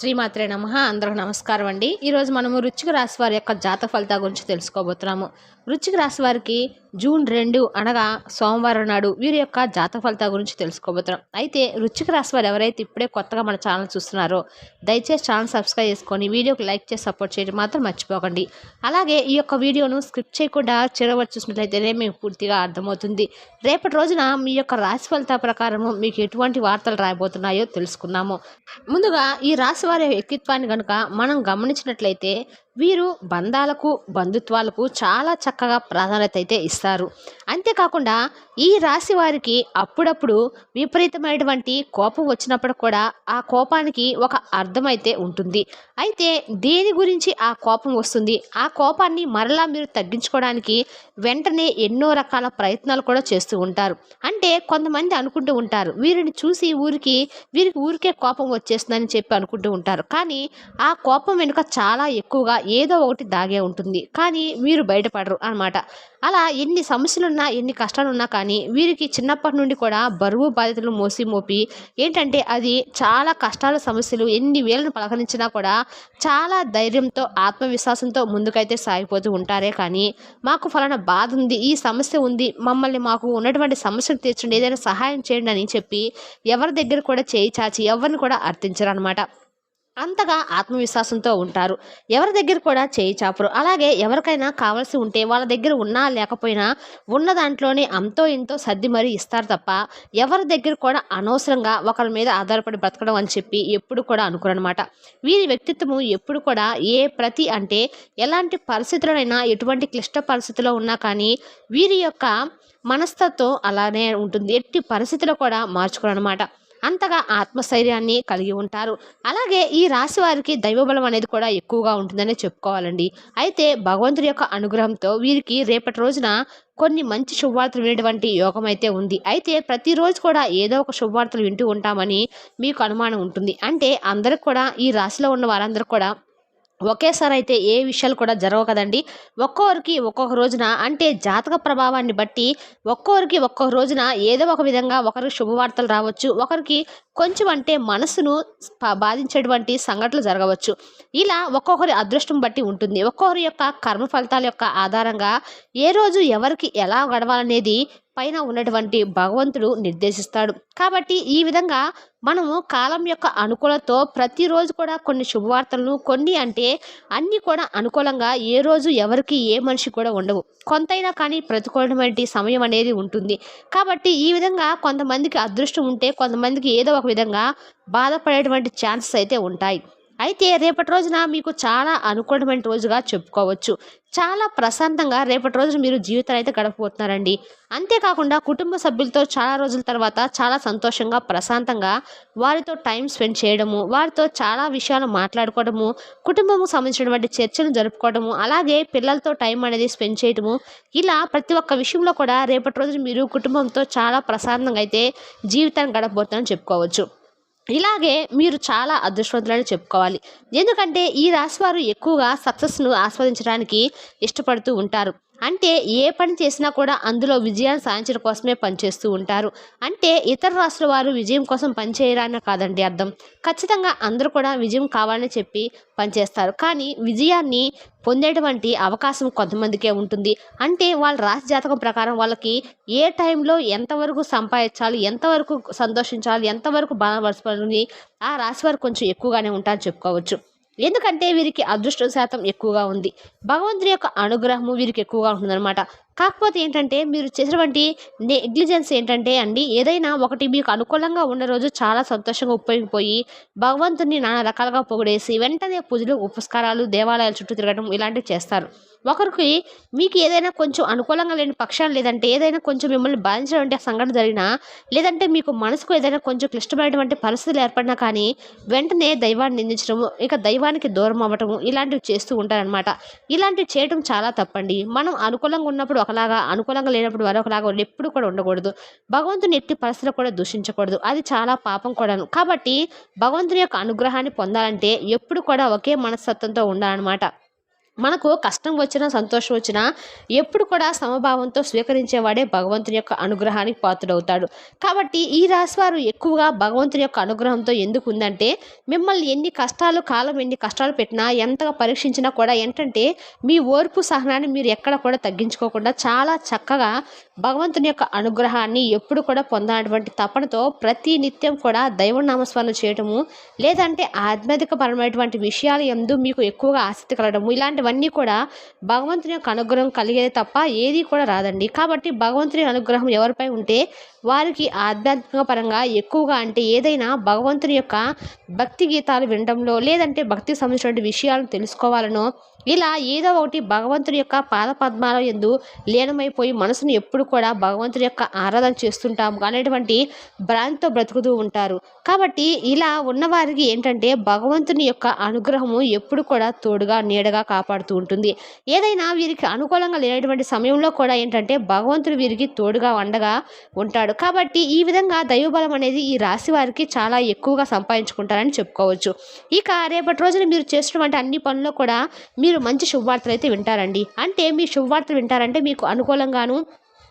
శ్రీమాత్రే నమ. అందరూ నమస్కారం అండి. ఈరోజు మనము రుచిక రాశి వారి యొక్క జాతక ఫలితాల గురించి తెలుసుకోబోతున్నాము. రుచిక రాశి వారికి జూన్ రెండు అనగా సోమవారం నాడు వీరి యొక్క జాతక ఫలితాల గురించి తెలుసుకోబోతున్నాం. అయితే రుచిక రాశి వారు ఎవరైతే ఇప్పుడే కొత్తగా మన ఛానల్ చూస్తున్నారో దయచేసి ఛానల్ సబ్స్క్రైబ్ చేసుకొని వీడియోకి లైక్ చేసి సపోర్ట్ చేయడం మాత్రం మర్చిపోకండి. అలాగే ఈ యొక్క వీడియోను స్క్రిప్ట్ చేయకుండా చిరవరు చూసినట్లయితేనే మీకు పూర్తిగా అర్థమవుతుంది. రేపటి రోజున మీ యొక్క రాశి ఫలితాల ప్రకారము మీకు ఎటువంటి వార్తలు రాయబోతున్నాయో తెలుసుకుందాము. ముందుగా ఈ రాశి వారి వ్యక్తిత్వాన్ని కనుక మనం గమనించినట్లయితే వీరు బంధాలకు బంధుత్వాలకు చాలా చక్కగా ప్రాధాన్యత అయితే ఇస్తారు. అంతేకాకుండా ఈ రాశి వారికి అప్పుడప్పుడు విపరీతమైనటువంటి కోపం వచ్చినప్పుడు కూడా ఆ కోపానికి ఒక అర్థం అయితే ఉంటుంది. అయితే దేని గురించి ఆ కోపం వస్తుంది? ఆ కోపాన్ని మరలా మీరు తగ్గించుకోవడానికి వెంటనే ఎన్నో రకాల ప్రయత్నాలు కూడా చేస్తూ ఉంటారు. అంటే కొంతమంది అనుకుంటూ ఉంటారు వీరిని చూసి ఊరికి వీరికి ఊరికే కోపం వచ్చేస్తుందని చెప్పి అనుకుంటూ ఉంటారు. కానీ ఆ కోపం వెనుక చాలా ఎక్కువగా ఏదో ఒకటి దాగే ఉంటుంది. కానీ వీరు బయటపడరు అన్నమాట. అలా ఎన్ని సమస్యలున్నా ఎన్ని కష్టాలున్నా కానీ వీరికి చిన్నప్పటి నుండి కూడా బరువు బాధ్యతలు మోసి మోపి ఏంటంటే అది చాలా కష్టాల సమస్యలు ఎన్ని వేలను పలకరించినా కూడా చాలా ధైర్యంతో ఆత్మవిశ్వాసంతో ముందుకైతే సాగిపోతూ ఉంటారే కానీ మాకు ఫలానా బాధ ఉంది ఈ సమస్య ఉంది మమ్మల్ని మాకు ఉన్నటువంటి సమస్యను తీర్చండి ఏదైనా సహాయం చేయండి అని చెప్పి ఎవరి దగ్గర కూడా చేయి చాచి ఎవరిని కూడా అర్థించరు అనమాట అంతగా ఆత్మవిశ్వాసంతో ఉంటారు. ఎవరి దగ్గర కూడా చేయి చాపరు. అలాగే ఎవరికైనా కావాల్సి ఉంటే వాళ్ళ దగ్గర ఉన్నా లేకపోయినా ఉన్న దాంట్లోనే అంతో ఇంతో సర్ది మరీ ఇస్తారు తప్ప ఎవరి దగ్గర కూడా అనవసరంగా ఒకరి మీద ఆధారపడి బ్రతకడం అని చెప్పి ఎప్పుడు కూడా అనుకోరనమాట వీరి వ్యక్తిత్వము ఎప్పుడు కూడా ఏ ప్రతి అంటే ఎలాంటి పరిస్థితులైనా ఎటువంటి క్లిష్ట పరిస్థితిలో ఉన్నా కానీ వీరి యొక్క మనస్తత్వం అలానే ఉంటుంది. ఎట్టి పరిస్థితిలో కూడా మార్చుకోరనమాట అంతగా ఆత్మస్థైర్యాన్ని కలిగి ఉంటారు. అలాగే ఈ రాశి వారికి దైవబలం అనేది కూడా ఎక్కువగా ఉంటుందని చెప్పుకోవాలండి. అయితే భగవంతుడి యొక్క అనుగ్రహంతో వీరికి రేపటి రోజున కొన్ని మంచి శుభవార్తలు వినేటువంటి యోగం అయితే ఉంది. అయితే ప్రతిరోజు కూడా ఏదో ఒక శుభవార్తలు వింటూ ఉంటామని మీకు అనుమానం ఉంటుంది. అంటే అందరికి కూడా ఈ రాశిలో ఉన్న వారందరూ కూడా ఒకేసారి అయితే ఏ విషయాలు కూడా జరగవు కదండి. ఒక్కొక్కరికి ఒక్కొక్క రోజున అంటే జాతక ప్రభావాన్ని బట్టి ఒక్కొక్కరికి ఒక్కొక్క రోజున ఏదో ఒక విధంగా ఒకరికి శుభవార్తలు రావచ్చు ఒకరికి కొంచెం అంటే మనసును బాధించేటువంటి సంఘటనలు జరగవచ్చు. ఇలా ఒక్కొక్కరి అదృష్టం బట్టి ఉంటుంది. ఒక్కొక్కరి యొక్క కర్మ ఫలితాల యొక్క ఆధారంగా ఏ రోజు ఎవరికి ఎలా గడవాలనేది పైన ఉన్నటువంటి భగవంతుడు నిర్దేశిస్తాడు. కాబట్టి ఈ విధంగా మనము కాలం యొక్క అనుకూలతో ప్రతిరోజు కూడా కొన్ని శుభవార్తలను కొన్ని అంటే అన్నీ కూడా అనుకూలంగా ఏ రోజు ఎవరికి ఏ మనిషి కూడా ఉండవు. కొంతైనా కానీ ప్రతికూలమైన సమయం అనేది ఉంటుంది. కాబట్టి ఈ విధంగా కొంతమందికి అదృష్టం ఉంటే కొంతమందికి ఏదో ఒక విధంగా బాధపడేటువంటి ఛాన్సెస్ అయితే ఉంటాయి. అయితే రేపటి రోజున మీకు చాలా అనుకూలమైన రోజుగా చెప్పుకోవచ్చు. చాలా ప్రశాంతంగా రేపటి రోజున మీరు జీవితాన్ని అయితే గడపబోతున్నారండి. అంతేకాకుండా కుటుంబ సభ్యులతో చాలా రోజుల తర్వాత చాలా సంతోషంగా ప్రశాంతంగా వారితో టైం స్పెండ్ చేయడము వారితో చాలా విషయాలు మాట్లాడుకోవడము కుటుంబంకు సంబంధించినటువంటి చర్చలు జరుపుకోవడము అలాగే పిల్లలతో టైం అనేది స్పెండ్ చేయడము ఇలా ప్రతి ఒక్క విషయంలో కూడా రేపటి రోజున మీరు కుటుంబంతో చాలా ప్రశాంతంగా అయితే జీవితాన్ని గడపబోతున్నారని చెప్పుకోవచ్చు. ఇలాగే మీరు చాలా అదృష్టవంతులని చెప్పుకోవాలి. ఎందుకంటే ఈ రాశి వారు ఎక్కువగా సక్సెస్ను ఆస్వాదించడానికి ఇష్టపడుతూ ఉంటారు. అంటే ఏ పని చేసినా కూడా అందులో విజయాన్ని సాధించడం కోసమే పనిచేస్తూ ఉంటారు. అంటే ఇతర రాష్ట్రాల వారు విజయం కోసం పనిచేయరాని కాదండి అర్థం. ఖచ్చితంగా అందరూ కూడా విజయం కావాలని చెప్పి పనిచేస్తారు కానీ విజయాన్ని పొందేటువంటి అవకాశం కొంతమందికే ఉంటుంది. అంటే వాళ్ళ రాశి జాతకం ప్రకారం వాళ్ళకి ఏ టైంలో ఎంతవరకు సంపాదించాలి ఎంతవరకు సంతోషించాలి ఎంతవరకు బాధపరచాలని ఆ రాశి వారు కొంచెం ఎక్కువగానే ఉంటారని చెప్పుకోవచ్చు. ఎందుకంటే వీరికి అదృష్ట శాతం ఎక్కువగా ఉంది. భగవంతుని యొక్క అనుగ్రహము వీరికి ఎక్కువగా ఉంటుందన్నమాట. కాకపోతే ఏంటంటే మీరు చేసినటువంటి నెగ్లిజెన్స్ ఏంటంటే అండి ఏదైనా ఒకటి మీకు అనుకూలంగా ఉన్న రోజు చాలా సంతోషంగా ఉపయోగిపోయి భగవంతుని నానా రకాలుగా పొగిడేసి వెంటనే పూజలు ఉపస్కారాలు దేవాలయాల చుట్టూ తిరగడం ఇలాంటివి చేస్తారు. ఒకరికి మీకు ఏదైనా కొంచెం అనుకూలంగా లేని పక్షాలు లేదంటే ఏదైనా కొంచెం మిమ్మల్ని బాధించినటువంటి సంఘటన జరిగినా లేదంటే మీకు మనసుకు ఏదైనా కొంచెం క్లిష్టమైనటువంటి పరిస్థితులు ఏర్పడినా కానీ వెంటనే దైవాన్ని నిందించడము ఇక దైవానికి దూరం అవ్వటము ఇలాంటివి చేస్తూ ఉంటారనమాట ఇలాంటివి చేయడం చాలా తప్పండి. మనం అనుకూలంగా ఉన్నప్పుడు ఒకలాగా అనుకూలంగా లేనప్పుడు మరొకలాగా ఎప్పుడు కూడా ఉండకూడదు. భగవంతుని ఎట్టి పరిస్థితులు కూడా దూషించకూడదు. అది చాలా పాపం కూడాను. కాబట్టి భగవంతుని యొక్క అనుగ్రహాన్ని పొందాలంటే ఎప్పుడు కూడా ఒకే మనస్తత్వంతో ఉండాలన్నమాట. మనకు కష్టం వచ్చినా సంతోషం వచ్చినా ఎప్పుడు కూడా సమభావంతో స్వీకరించేవాడే భగవంతుని యొక్క అనుగ్రహానికి పాత్రుడవుతాడు. కాబట్టి ఈ రాశి వారు ఎక్కువగా భగవంతుని యొక్క అనుగ్రహంతో ఎందుకు ఉందంటే మిమ్మల్ని ఎన్ని కష్టాలు కాలం ఎన్ని కష్టాలు పెట్టినా ఎంతగా పరీక్షించినా కూడా ఏంటంటే మీ ఓర్పు సహనాన్ని మీరు ఎక్కడ కూడా తగ్గించుకోకుండా చాలా చక్కగా భగవంతుని యొక్క అనుగ్రహాన్ని ఎప్పుడు కూడా పొందనటువంటి తపనతో ప్రతి నిత్యం కూడా దైవనామస్మరణ చేయటము లేదంటే ఆధ్యాత్మికపరమైనటువంటి విషయాలు ఎందు మీకు ఎక్కువగా ఆసక్తి కలగడము ఇలాంటివన్నీ కూడా భగవంతుని యొక్క అనుగ్రహం కలిగేది తప్ప ఏది కూడా రాదండి. కాబట్టి భగవంతుని అనుగ్రహం ఎవరిపై ఉంటే వారికి ఆధ్యాత్మిక పరంగా ఎక్కువగా అంటే ఏదైనా భగవంతుని యొక్క భక్తి గీతాలు వినడంలో లేదంటే భక్తి సంబంధించినటువంటి విషయాలను తెలుసుకోవాలనో ఇలా ఏదో ఒకటి భగవంతుని యొక్క పాదపద్మాల ఎందు లీనమైపోయి మనసును ఎప్పుడు కూడా భగవంతుని యొక్క ఆరాధన చేస్తుంటాము. అనేటువంటి భ్రాంతితో బ్రతుకుతూ ఉంటారు. కాబట్టి ఇలా ఉన్నవారికి ఏంటంటే భగవంతుని యొక్క అనుగ్రహము ఎప్పుడు కూడా తోడుగా నీడగా కాపాడుతూ ఉంటుంది. ఏదైనా వీరికి అనుకూలంగా లేనటువంటి సమయంలో కూడా ఏంటంటే భగవంతుడు వీరికి తోడుగా వండగా ఉంటాడు. కాబట్టి ఈ విధంగా దైవబలం అనేది ఈ రాశి వారికి చాలా ఎక్కువగా సంపాదించుకుంటారని చెప్పుకోవచ్చు. ఇక రేపటి రోజున మీరు చేసినటువంటి అన్ని పనుల్లో కూడా మీరు మంచి శుభవార్తలు అయితే వింటారండి. అంటే మీ శుభవార్తలు వింటారంటే మీకు అనుకూలంగాను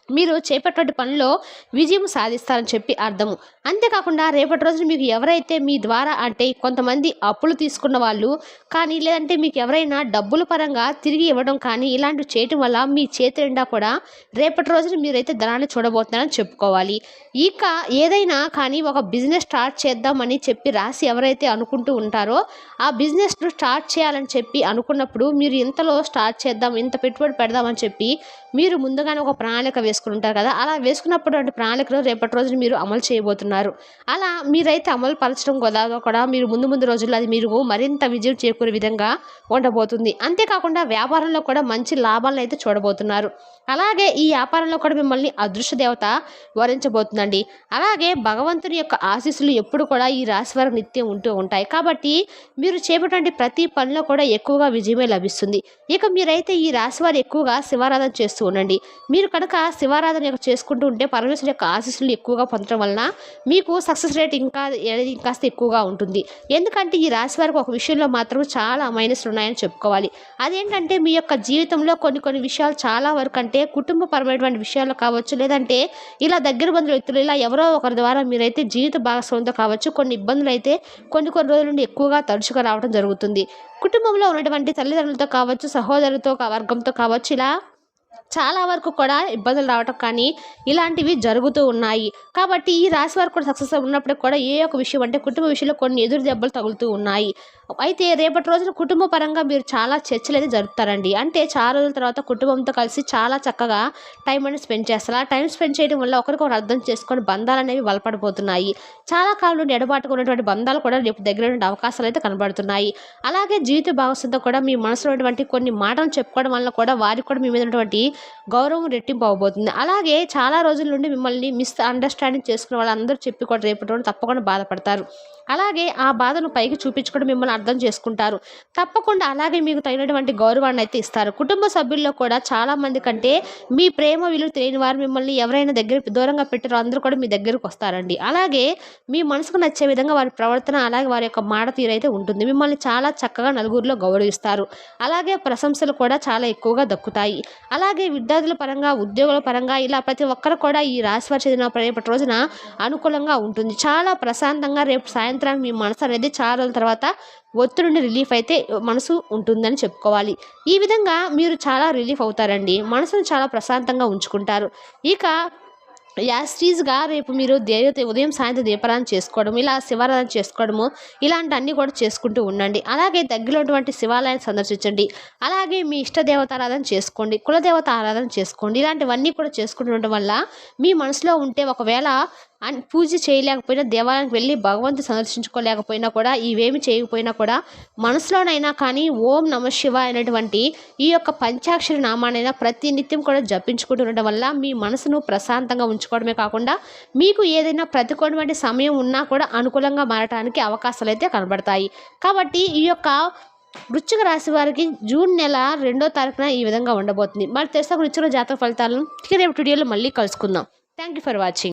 మీరు చేపట్టే పనిలో విజయం సాధిస్తారని చెప్పి అర్థము. అంతేకాకుండా రేపటి రోజున మీకు ఎవరైతే మీ ద్వారా అంటే కొంతమంది అప్పులు తీసుకున్న వాళ్ళు కానీ లేదంటే మీకు ఎవరైనా డబ్బుల పరంగా తిరిగి ఇవ్వడం కానీ ఇలాంటివి చేయటం వల్ల మీ చేతి నిండా కూడా రేపటి రోజున మీరైతే ధనాన్ని చూడబోతున్నారని చెప్పుకోవాలి. ఇక ఏదైనా కానీ ఒక బిజినెస్ స్టార్ట్ చేద్దామని చెప్పి రాసి ఎవరైతే అనుకుంటూ ఉంటారో ఆ బిజినెస్ను స్టార్ట్ చేయాలని చెప్పి అనుకున్నప్పుడు మీరు ఇంతలో స్టార్ట్ చేద్దాం ఇంత పెట్టుబడి పెడదామని చెప్పి మీరు ముందుగానే ఒక ప్రణాళిక వేసుకుని ఉంటారు కదా అలా వేసుకున్నప్పుడు అంటే ప్రణాళికలు రేపటి రోజున మీరు అమలు చేయబోతున్నారు. అలా మీరైతే అమలు పరచడం కూడా కూడా మీరు ముందు ముందు రోజుల్లో అది మీరు మరింత విజయం చేకూరే విధంగా ఉండబోతుంది. అంతేకాకుండా వ్యాపారంలో కూడా మంచి లాభాలను అయితే చూడబోతున్నారు. అలాగే ఈ వ్యాపారంలో కూడా మిమ్మల్ని అదృశ్య దేవత వరించబోతుందండి. అలాగే భగవంతుని యొక్క ఆశీస్సులు ఎప్పుడు కూడా ఈ రాశి వారికి నిత్యం ఉంటూ ఉంటాయి. కాబట్టి మీరు చేపటువంటి ప్రతి పనిలో కూడా ఎక్కువగా విజయమే లభిస్తుంది. ఇక మీరైతే ఈ రాశి వారు ఎక్కువగా శివారాధన చేస్తూ ఉండండి. మీరు కనుక శివారాధన యొక్క చేసుకుంటూ ఉంటే పరమేశ్వరు యొక్క ఆశీస్సులు ఎక్కువగా పొందడం వలన మీకు సక్సెస్ రేట్ ఇంకా అనేది ఇంకాస్త ఎక్కువగా ఉంటుంది. ఎందుకంటే ఈ రాశి వారికి ఒక విషయంలో మాత్రం చాలా మైనస్లు ఉన్నాయని చెప్పుకోవాలి. అదేంటంటే మీ యొక్క జీవితంలో కొన్ని కొన్ని విషయాలు చాలా వరకు అంటే కుటుంబపరమైనటువంటి విషయాలు కావచ్చు లేదంటే ఇలా దగ్గర బంధువుల వ్యక్తులు ఇలా ఎవరో ఒకరి ద్వారా మీరైతే జీవిత భాగస్వామితో కావచ్చు కొన్ని ఇబ్బందులు అయితే కొన్ని కొన్ని రోజుల నుండి ఎక్కువగా తరచుగా రావడం జరుగుతుంది. కుటుంబంలో ఉన్నటువంటి తల్లిదండ్రులతో కావచ్చు సహోదరులతో వర్గంతో కావచ్చు ఇలా చాలా వరకు కూడా ఇబ్బందులు రావటం కానీ ఇలాంటివి జరుగుతూ ఉన్నాయి. కాబట్టి ఈ రాశి వారు కూడా సక్సెస్ ఉన్నప్పుడు కూడా ఏ ఒక విషయం అంటే కుటుంబ విషయంలో కొన్ని ఎదురు దెబ్బలు తగులుతూ ఉన్నాయి. అయితే రేపటి రోజున కుటుంబ పరంగా మీరు చాలా చర్చలు అయితే జరుపుతారండి. అంటే చాలా రోజుల తర్వాత కుటుంబంతో కలిసి చాలా చక్కగా టైం అనేది స్పెండ్ చేస్తారు. ఆ టైం స్పెండ్ చేయడం వల్ల ఒకరికొకరు అర్థం చేసుకొని బంధాలు అనేవి బలపడిపోతున్నాయి. చాలా కాలం నుండి ఎడబాటుకు ఉన్నటువంటి బంధాలు కూడా రేపు దగ్గర ఉండే అవకాశాలు అయితే కనబడుతున్నాయి. అలాగే జీవిత భాగస్వామితో కూడా మీ మనసులో ఉన్నటువంటి కొన్ని మాటలు చెప్పుకోవడం వల్ల కూడా వారికి కూడా మీ మీద ఉన్నటువంటి గౌరవం రెట్టింపు అవబోతుంది అలాగే చాలా రోజుల నుండి మిమ్మల్ని మిస్ అండర్స్టాండింగ్ చేసుకున్న వాళ్ళందరూ చెప్పి కూడా రేపటి తప్పకుండా బాధపడతారు. అలాగే ఆ బాధను పైకి చూపించుకొని మిమ్మల్ని అర్థం చేసుకుంటారు. తప్పకుండా అలాగే మీకు తగినటువంటి గౌరవాన్ని అయితే ఇస్తారు. కుటుంబ సభ్యుల్లో కూడా చాలామంది కంటే మీ ప్రేమ విలువ తెలియని వారు మిమ్మల్ని ఎవరైనా దగ్గర దూరంగా పెట్టారో. అందరూ కూడా మీ దగ్గరకు వస్తారండి. అలాగే మీ మనసుకు నచ్చే విధంగా వారి ప్రవర్తన అలాగే వారి యొక్క మాట తీరైతే ఉంటుంది. మిమ్మల్ని చాలా చక్కగా నలుగురిలో గౌరవిస్తారు. అలాగే ప్రశంసలు కూడా చాలా ఎక్కువగా దక్కుతాయి. అలాగే విద్యార్థుల పరంగా ఉద్యోగుల పరంగా ఇలా ప్రతి ఒక్కరు కూడా ఈ రాశి వారి చెందిన రేపటి రోజున అనుకూలంగా ఉంటుంది. చాలా ప్రశాంతంగా రేపు సాయంత్రానికి మీ మనసు అనేది చాలా రోజుల తర్వాత ఒత్తిడి రిలీఫ్ అయితే మనసు ఉంటుందని చెప్పుకోవాలి. ఈ విధంగా మీరు చాలా రిలీఫ్ అవుతారండి. మనసును చాలా ప్రశాంతంగా ఉంచుకుంటారు. ఇక యాస్టీజ్గా రేపు మీరు దేవత ఉదయం సాయంత్రం దీపారాధన చేసుకోవడం ఇలా శివారాధన చేసుకోవడము ఇలాంటి అన్నీ కూడా చేసుకుంటూ ఉండండి. అలాగే దగ్గరలో ఉన్నటువంటి శివాలయాన్ని సందర్శించండి. అలాగే మీ ఇష్ట దేవత ఆరాధన చేసుకోండి కులదేవత ఆరాధన చేసుకోండి. ఇలాంటివన్నీ కూడా చేసుకుంటూ వల్ల మీ మనసులో ఉంటే ఒకవేళ అండ్ పూజ చేయలేకపోయినా దేవాలయానికి వెళ్ళి భగవంతు సందర్శించుకోలేకపోయినా కూడా ఇవేమి చేయకపోయినా కూడా మనసులోనైనా కానీ ఓం నమ శివ అనేటువంటి ఈ యొక్క పంచాక్షరి నామానైనా ప్రతి నిత్యం కూడా జపించుకుంటూ ఉండడం వల్ల మీ మనసును ప్రశాంతంగా ఉంచుకోవడమే కాకుండా మీకు ఏదైనా ప్రతికూలమైన సమయం ఉన్నా కూడా అనుకూలంగా మారటానికి అవకాశాలు అయితే కనబడతాయి. కాబట్టి ఈ యొక్క వృశ్చిక రాశి వారికి జూన్ నెల రెండో తారీఖున ఈ విధంగా ఉండబోతుంది. మరి తెలుసా వృశ్చిక జాతక ఫలితాలను. రేపు వీడియోలో మళ్ళీ కలుసుకుందాం. Thank you for watching